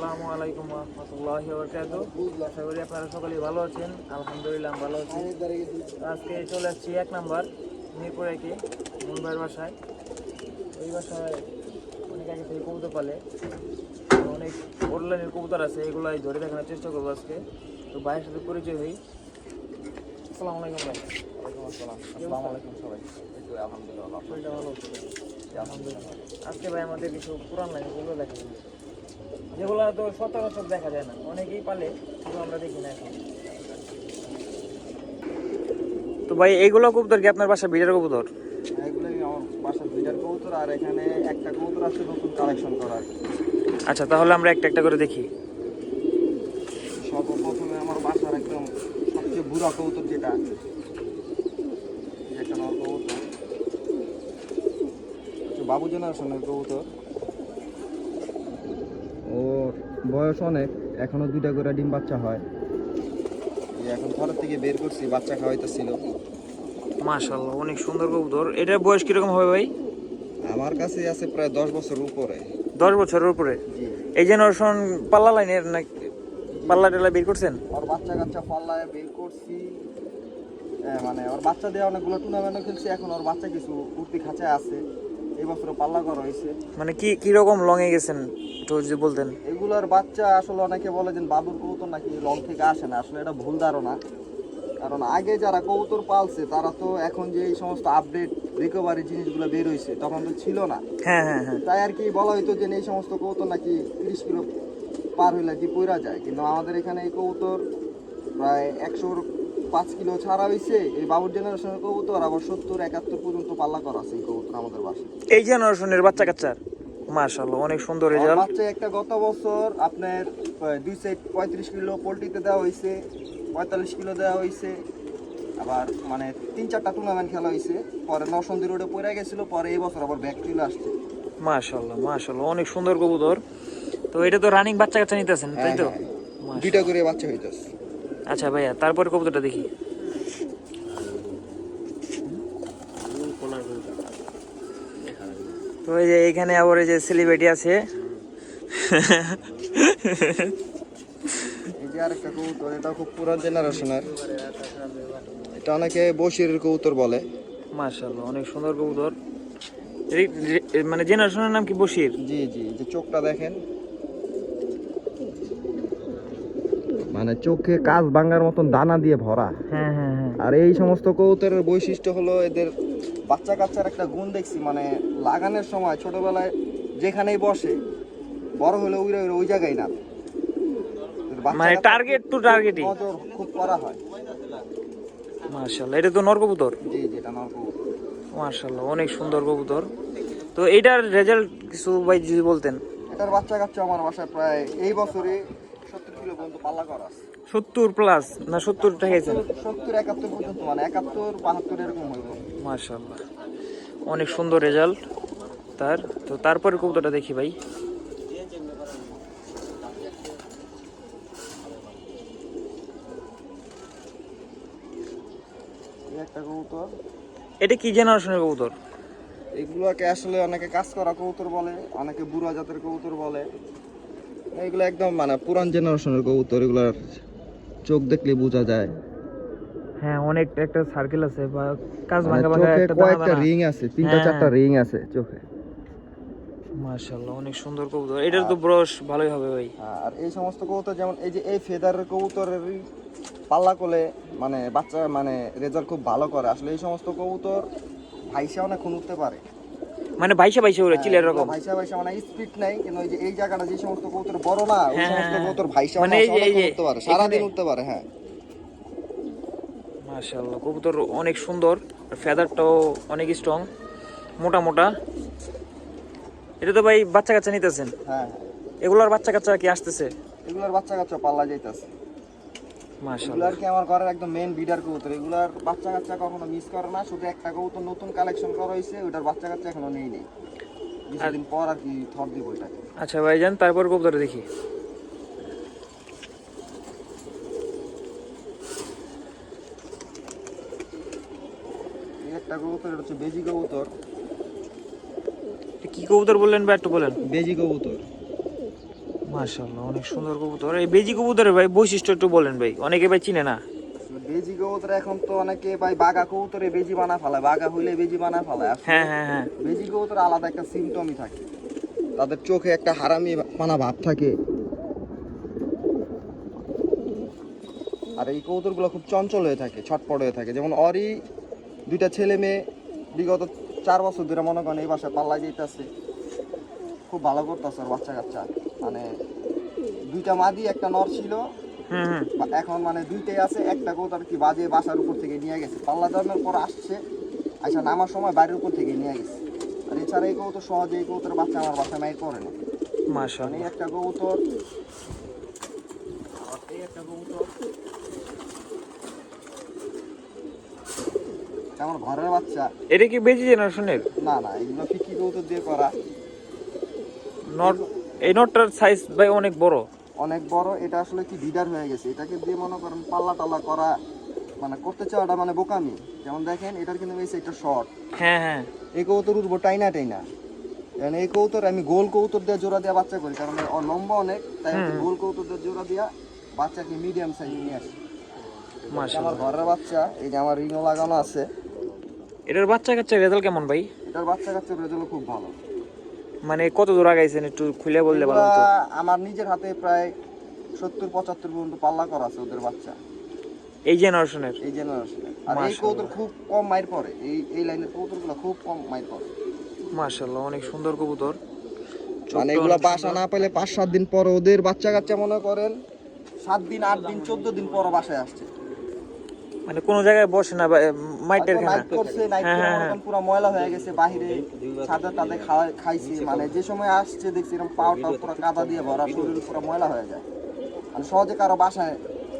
আসসালামু আলাইকুম রহমতুল্লাহ বরকাত আশা করি আপনারা সকলেই ভালো আছেন। আলহামদুলিল্লাহ ভালো আছি। আজকে চলে আসছি এক নাম্বার মিরপুর একে মুম্বাইয়ের বাসায়। এই বাসায় অনেক আগে থেকে কবুতর পালে। অনেক অনলাইনের কবুতর আছে এগুলাই ধরে দেখানোর চেষ্টা করব আজকে। তো ভাইয়ের সাথে পরিচয় হই। আসসালামু আলাইকুম ভাই। আসসালামু। আলাইকুম সবাই। আলহামদুলিল্লাহ শরীরটা ভালো? আছে আলহামদুলিল্লাহ। আজকে ভাই আমাদের কিছু পুরান লাগে যেগুলো দেখা যেগুলো তো সচরাচর দেখা যায় না। অনেকেই পালে আমরা দেখি না এখন। তো ভাই এইগুলো কবুতর কি আপনার বাসা বিড়ার কবুতর? এগুলোই আমার বাসার দুইটার কবুতর আর এখানে একটা কবুতর আছে নতুন কালেকশন করার। আচ্ছা তাহলে আমরা একটা একটা করে দেখি। সর্বপ্রথমে আমার বাসার একদম সবচেয়ে বুড়া কবুতর যেটা একটা নর কবুতর। হচ্ছে বাবু জেনারেশনের কবুতর ওর বয়স অনেক এখনও দুইটা করে ডিম বাচ্চা হয়। এখন ঘরের থেকে বের করছি বাচ্চা খাওয়াইতেছিল। মাশাল্লাহ অনেক সুন্দর কবুতর। এটার বয়স কীরকম হবে ভাই? আমার কাছে আছে প্রায় দশ বছর উপরে। দশ বছরের উপরে? জি। এই জেনারেশন পাল্লা লাইনের না পাল্লা টেলা বের করছেন? ওর বাচ্চা কাচ্চা পাল্লায় বের করছি। হ্যাঁ, মানে ওর বাচ্চা দিয়ে অনেকগুলো টুর্নামেন্টও খেলছি এখন ওর বাচ্চা কিছু উঠতি খাঁচায় আছে। এই বছর পাল্লা করা হয়েছে। মানে কি কীরকম লং এ গেছেন? একটু যদি বলতেন। এগুলোর বাচ্চা আসলে অনেকে বলে যে বাবুর কবুতর নাকি লং থেকে আসে না। আসলে এটা ভুল ধারণা। কারণ আগে যারা কবুতর পালছে তারা তো এখন যে এই সমস্ত আপডেট রিকভারি জিনিসগুলো বের হয়েছে তখন তো ছিল না। হ্যাঁ হ্যাঁ হ্যাঁ। তাই আর কি বলা হইতো যে এই সমস্ত কবুতর নাকি তিরিশ কিলো পার হইলে কি পইরা যায়। কিন্তু আমাদের এখানে এই কবুতর প্রায় একশোর পাঁচ কিলো ছাড়া হয়েছে এই বাবুর জেনারেশনের কবুতর আবার সত্তর একাত্তর পর্যন্ত পাল্লা করা আছে এই কবুতর আমাদের বাসায়। এই জেনারেশনের বাচ্চা কাচ্চার? মাশাল্লাহ অনেক সুন্দর রেজাল্ট বাচ্চা একটা গত বছর আপনার দুই সাইড পঁয়ত্রিশ কিলো পোলট্রিতে দেওয়া হয়েছে পঁয়তাল্লিশ কিলো দেওয়া হয়েছে আবার মানে তিন চারটা টুর্নামেন্ট খেলা হয়েছে পরে নরসন্দী রোডে পড়ে গেছিল পরে এই বছর আবার ব্যাক চলে আসছে। মাশাল্লাহ মাশাল্লাহ অনেক সুন্দর কবুতর। তো এটা তো রানিং বাচ্চা কাচ্চা নিতেছেন তাই তো? হ্যাঁ, হ্যাঁ। মাশাআল্লাহ। দুইটা করে বাচ্চা হইতেছে। আচ্ছা ভাইয়া তারপরে কবুতরটা দেখি। তো এই যে এখানে আবার এই যে সেলিব্রিটি আছে। এই যে আরেকটা কবুতর এটা খুব পুরান জেনারেশনের এটা অনেকে বসিরের কবুতর বলে। অনেক সুন্দর কবুতর। মানে জেনারেশনের নাম কি বশির জি জি যে চোখটা দেখেন। মানে চোখে কাজ ভাঙার মতন দানা দিয়ে ভরা। হ্যাঁ হ্যাঁ হ্যাঁ। আর এই সমস্ত কবুতরের বৈশিষ্ট্য হলো এদের বাচ্চা কাচ্চার একটা গুণ দেখছি মানে লাগানোর সময় ছোটবেলায় যেখানেই বসে বড় হলে ওই ওই জায়গায় না। মানে টার্গেট টু টার্গেটই নজর খুব করা হয়। মাশাল্লাহ এটা তো নর কবুতর জি যেটা নর কবুতর মাশাল্লাহ অনেক সুন্দর কবুতর। তো এইটার রেজাল্ট কিছু ভাই যদি বলতেন। এটার বাচ্চা কাচ্চা আমার বাসায় প্রায় এই বছরে সত্তর প্লাস না সত্তর গেছেন সত্তর একাত্তর পর্যন্ত মানে একাত্তর বাহাত্তর এরকম হইব। মাশাল্লাহ অনেক সুন্দর রেজাল্ট তার। তো তারপরে কবুতরটা দেখি ভাই। একটা কবুতর। এটা কি জেনারেশনের কবুতর? এগুলোকে আসলে অনেকে কাজ করা কবুতর বলে অনেকে বুড়া জাতের কবুতর বলে। এগুলো একদম মানে পুরান জেনারেশনের কবুতর এগুলার চোখ দেখলে বোঝা যায়। হ্যাঁ অনেক একটা সার্কেল আছে বা কাজ মানে ভাঙা ভাঙা একটা কয়েকটা রিং আছে তিনটা হ্যাঁ। চারটা রিং আছে চোখে। মাশাল্লাহ অনেক সুন্দর কবুতর। এটার তো ব্রশ ভালোই হবে ভাই। আর এই সমস্ত কবুতর যেমন এই যে এই ফেদারের কবুতরের পাল্লা কোলে মানে বাচ্চা মানে রেজাল্ট খুব ভালো করে। আসলে এই সমস্ত কবুতর ভাইসা অনেকক্ষণ উঠতে পারে। মানে বাইশে বাইশে ওরে চিলের রকম। মানে স্পিড নাই কিন্তু ওই যে এই জায়গাটা যে সমস্ত কবুতর বড় না ওই হ্যাঁ, সমস্ত হ্যাঁ, কবুতর ভাইসা মানে এই যে- এই যে উঠতে পারে সারাদিন এখানে- উঠতে পারে হ্যাঁ। মাশাল্লাহ কবুতর অনেক সুন্দর ফেদারটাও অনেক স্ট্রং মোটা মোটা। এটা তো ভাই বাচ্চা কাচ্চা নিতেছেন? হ্যাঁ। এগুলোর বাচ্চা কাচ্চা কি আসতেছে? এগুলার বাচ্চা কাচ্চা পাল্লা যাইতেছে। এগুলার কি আমার ঘরের একদম মেন বিডার কবুতর? এগুলার বাচ্চা কাচ্চা কখনো মিস করে না শুধু একটা কবুতর নতুন কালেকশন করা হয়েছে ওটার বাচ্চা কাচ্চা এখনও নেই নেই। কিছুদিন পর আর কি থর দিব ওইটাকে আচ্ছা ভাইজান তারপর কবুতর দেখি। একটা কবুতর এটা হচ্ছে বেজি কবুতর। কি কবুতর বললেন বা একটু বলেন? বেজি কবুতর। মাশাআল্লাহ অনেক সুন্দর কবুতর। এই বেজি কবুতরের ভাই বৈশিষ্ট্য একটু বলেন ভাই অনেকে ভাই চিনে না? বেজি কবুতর এখন তো অনেকে ভাই বাগা কবুতরে বেজি বানা ফেলায় বাগা হইলে বেজি বানা ফেলায়। হ্যাঁ হ্যাঁ হ্যাঁ। বেজি কবুতর আলাদা একটা সিমটমই থাকে। তাদের চোখে একটা হারামি পানা ভাব থাকে। আর এই কবুতরগুলো খুব চঞ্চল হয়ে থাকে ছটপট হয়ে থাকে। যেমন অরি দুইটা ছেলে মেয়ে বিগত চার বছর ধরে মনে করেন এই বাসায় পাল্লা যেতেছে খুব ভালো করতেছে ওর বাচ্চা কাচ্চা মানে দুইটা মাদি একটা নর ছিল। এখন মানে দুইটাই আছে একটা কবুতর কি বাজে বাসার উপর থেকে নিয়ে গেছে। পাল্লা জন্মের পর আসছে আচ্ছা নামার সময় বাড়ির উপর থেকে নিয়ে গেছে। আর এছাড়া এই কবুতর সহজে এই কবুতর বাচ্চা আমার বাসায় মায়ের করে না। মানে একটা কবুতর এই একটা কবুতর আমার ঘরের বাচ্চা। এটা কি বেজি জেনারেশনের? না না এগুলো কি কি কবুতর দিয়ে করা। নট এই নটটার সাইজ ভাই অনেক বড়। অনেক বড় এটা আসলে কি বিডার হয়ে গেছে? এটাকে দিয়ে মনে করেন পাল্লা টাল্লা করা মানে করতে চাওয়াটা মানে বোকামি। যেমন দেখেন এটার কিন্তু বেশি একটা শর্ট হ্যাঁ হ্যাঁ। এই কৌতর উঠবো টাইনা টাইনা। কারণ এই কবুতর আমি গোল কবুতর দিয়ে জোড়া দিয়ে বাচ্চা করি কারণ লম্বা অনেক তাই গোল কবুতর দিয়ে জোড়া দিয়া বাচ্চাকে মিডিয়াম সাইজ নিয়ে আসি। আমার ঘরের বাচ্চা এই যে আমার রিংও লাগানো আছে। এটার বাচ্চা কাচ্চা রেজাল্ট কেমন ভাই? এটার বাচ্চা কাচ্চার রেজাল্ট খুব ভালো। মানে কত দূর আগাইছেন একটু খুলে বললে ভালো হতো? আমার নিজের হাতে প্রায় সত্তর পঁচাত্তর পর্যন্ত পাল্লা করা আছে ওদের বাচ্চা। এই জেনারেশনের? এই জেনারেশনের। আর এই। কবুতর খুব কম মাইর পড়ে। এই এই লাইনের কবুতরগুলো খুব কম মাইর পড়ে। মাশাআল্লাহ অনেক সুন্দর কবুতর। মানে এগুলা বাসা না পেলে পাঁচ সাত দিন পর ওদের বাচ্চা কাচ্চা মনে করেন সাত দিন আট দিন চোদ্দ দিন পর বাসায় আসছে। মানে কোনো জায়গায় বসে না মাইটের খানা করছে নাইট হ্যাঁ, হ্যাঁ, পুরো ময়লা হয়ে গেছে বাহিরে ছাদে টাদে খাওয়া- খাইছে মানে যে সময় আসছে দেখছি এরকম পাওটা পুরো কাদা দিয়ে ভরা শরীর পুরো ময়লা হয়ে যায়। মানে সহজে কারও বাসায়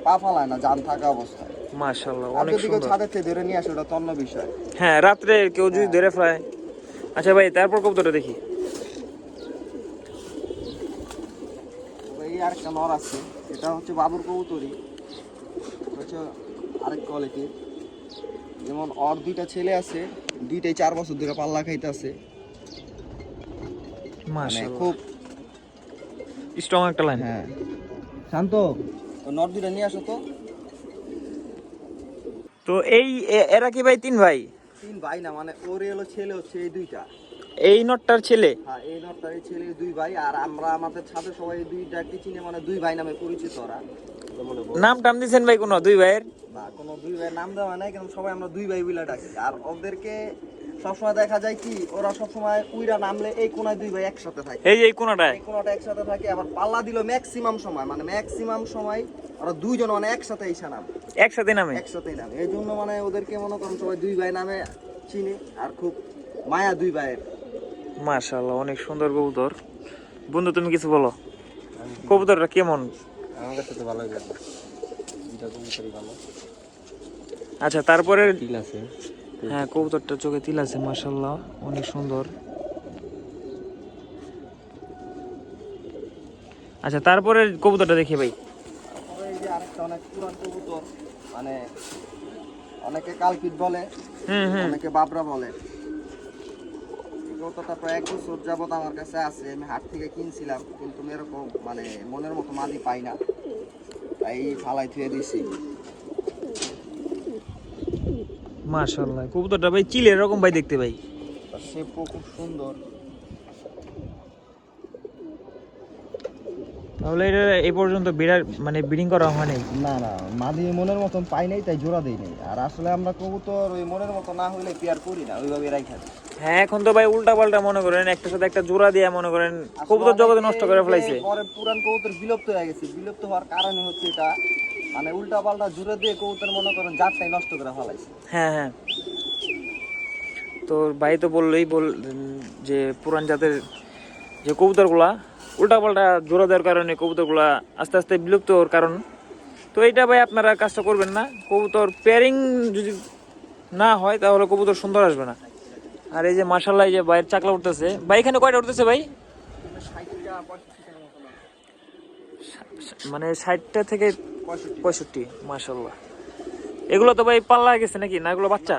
পা ফালায় না জান থাকা অবস্থায় মাশাআল্লাহ অনেক সুন্দর। ছাদের থেকে ধরে নিয়ে আসে ওটা তন্ন বিষয়। হ্যাঁ রাত্রে কেউ যদি ধরে ফেলায়। আচ্ছা ভাই তারপর কবুতরটা দেখি। ভাই আর আরেকটা নর আছে এটা হচ্ছে বাবুর কবুতরি হচ্ছে আরেক কোয়ালিটি যেমন ওর দুইটা ছেলে আছে দুইটাই চার বছর ধরে পাল্লা খাইতেছে। মানে খুব স্ট্রং একটা লাইন হ্যাঁ। শান্ত নর দুইটা নিয়ে আসো তো। তো এই এরা কি ভাই তিন ভাই? তিন ভাই না মানে ওর হলো ছেলে হচ্ছে এই দুইটা। এই নটটার ছেলে? হ্যাঁ এই নটটার ছেলে দুই ভাই আর আমরা আমাদের ছাদে সবাই দুইটা কি চিনে মানে দুই ভাই নামে পরিচিত ওরা। নাম টাম দিছেন ভাই কোনো দুই ভাইয়ের? বা কোনো দুই ভাই নাম দেওয়া নাই কিন্তু সবাই আমরা দুই ভাই বলে ডাকি। আর ওদেরকে সবসময় দেখা যায় কি ওরা সবসময় উইরা নামলে এই কোনায় দুই ভাই একসাথে থাকে। এই যে এই কোনাটায়? এই কোনাটা একসাথে থাকে আবার পাল্লা দিল ম্যাক্সিমাম সময় মানে ম্যাক্সিমাম সময় ওরা দুইজন মানে একসাথে এসে নাম। একসাথে নামে? একসাথেই নামে। এই জন্য মানে ওদেরকে মনে করেন সবাই দুই ভাই নামে চিনি আর খুব মায়া দুই ভাইয়ের। মাশাআল্লাহ অনেক সুন্দর কবুতর। বন্ধু তুমি কিছু বলো? কবুতরটা কেমন? আমার কাছে তো ভালোই লাগে। দুইটা কবুতরই ভালো। আচ্ছা তারপরে তিল আছে। হ্যাঁ কবুতরটা চোখে তিল আছে মাশাআল্লাহ অনেক সুন্দর। আচ্ছা তারপরে কবুতরটা দেখি ভাই। এই যে আরেকটা অনেক পুরান কবুতর মানে অনেকে কালপিট বলে হুম হুম। অনেকে বাবরা বলে। প্রায় এক বছর যাবত আমার কাছে আছে আমি হাট থেকে কিনছিলাম কিন্তু এরকম মানে মনের মতো মাদি পাই না। তাই ফালাই থুয়ে দিছি। মাশাআল্লাহ কবুতরটা ভাই চিলের এরকম ভাই দেখতে ভাই। শেপও খুব সুন্দর। তাহলে এটা এই পর্যন্ত বিড়ার মানে ব্রিডিং করা হয়নি না না মাদি মনের মতন পাই নাই তাই জোড়া দেই নাই। আর আসলে আমরা কবুতর ওই মনের মতো না হইলে পেয়ার করি না ওইভাবে রাখা দিই। হ্যাঁ এখন তো ভাই উল্টা পাল্টা মনে করেন একটা সাথে একটা জোড়া দিয়ে মনে করেন কবুতর জগতে নষ্ট করে ফেলাইছে। পরে পুরান কবুতর বিলুপ্ত হয়ে গেছে। বিলুপ্ত হওয়ার কারণে হচ্ছে এটা। মানে উল্টা পাল্টা জুড়ে দিয়ে কবুতর মনে করেন জাতটাই নষ্ট করে ফেলাইছে। হ্যাঁ হ্যাঁ। তো ভাই তো বললেই বল যে পুরান জাতের যে কবুতরগুলা উল্টা পাল্টা জোড়া দেওয়ার কারণে কবুতরগুলা আস্তে আস্তে বিলুপ্ত হওয়ার কারণ। তো এইটা ভাই আপনারা কাজটা করবেন না। কবুতর পেয়ারিং যদি না হয় তাহলে কবুতর সুন্দর আসবে না। আর এই যে মাসাল্লাহ এই যে ভাইয়ের চাকলা উঠতেছে। ভাই এখানে কয়টা উঠতেছে ভাই। মানে ষাটটা থেকে পঁয়ষট্টি মাসাল্লাহ এগুলো তো ভাই পাল্লা গেছে নাকি? না এগুলো বাচ্চা।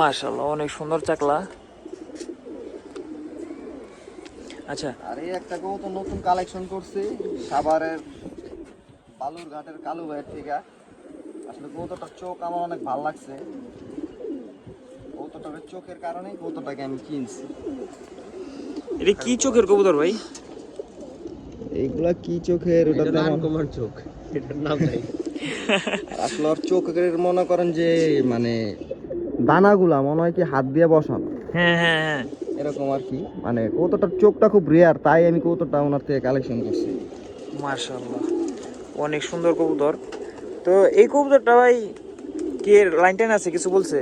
মাশাল্লাহ অনেক সুন্দর চাকলা। আচ্ছা। আর এই একটা কবুতর নতুন কালেকশন করছি সাভারের বালুরঘাটের কালু ভাইয়ের থেকে। আসলে কবুতরটার চোখ আমার অনেক ভালো লাগছে। কবুতরটার চোখের কারণে কবুতরটাকে আমি কিনছি। এটা কি চোখের কবুতর ভাই? এইগুলা কি চোখের? ওটা তেমন কুমার চোখ। এটার নাম নাই। আসলে ওর চোখের মনে করেন যে মানে দানাগুলা মনে হয় কি হাত দিয়ে বসানো। হ্যাঁ হ্যাঁ হ্যাঁ। এরকম আর কি। মানে কবুতরটার চোখটা খুব রেয়ার তাই আমি কবুতরটা ওনার থেকে কালেকশন করছি। মার্শাল্লাহ অনেক সুন্দর কবুতর। তো এই কবুতরটা ভাই কে লাইন টাইন আছে কিছু বলছে?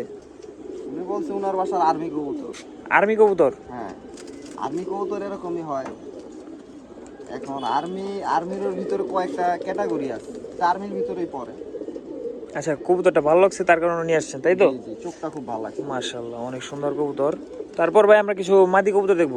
উনি বলছে ওনার বাসার আর্মি কবুতর। আর্মি কবুতর? হ্যাঁ আর্মি কবুতর এরকমই হয়। এখন আর্মি আর্মির ভিতরে কয়েকটা ক্যাটাগরি আছে আর্মির ভিতরেই পড়ে। আচ্ছা কবুতরটা ভালো লাগছে তার কারণে নিয়ে আসছেন তাই তো? চোখটা খুব ভালো লাগছে। মার্শাল্লাহ অনেক সুন্দর কবুতর। তারপর ভাই আমরা কিছু মাদি কবুতর দেখব।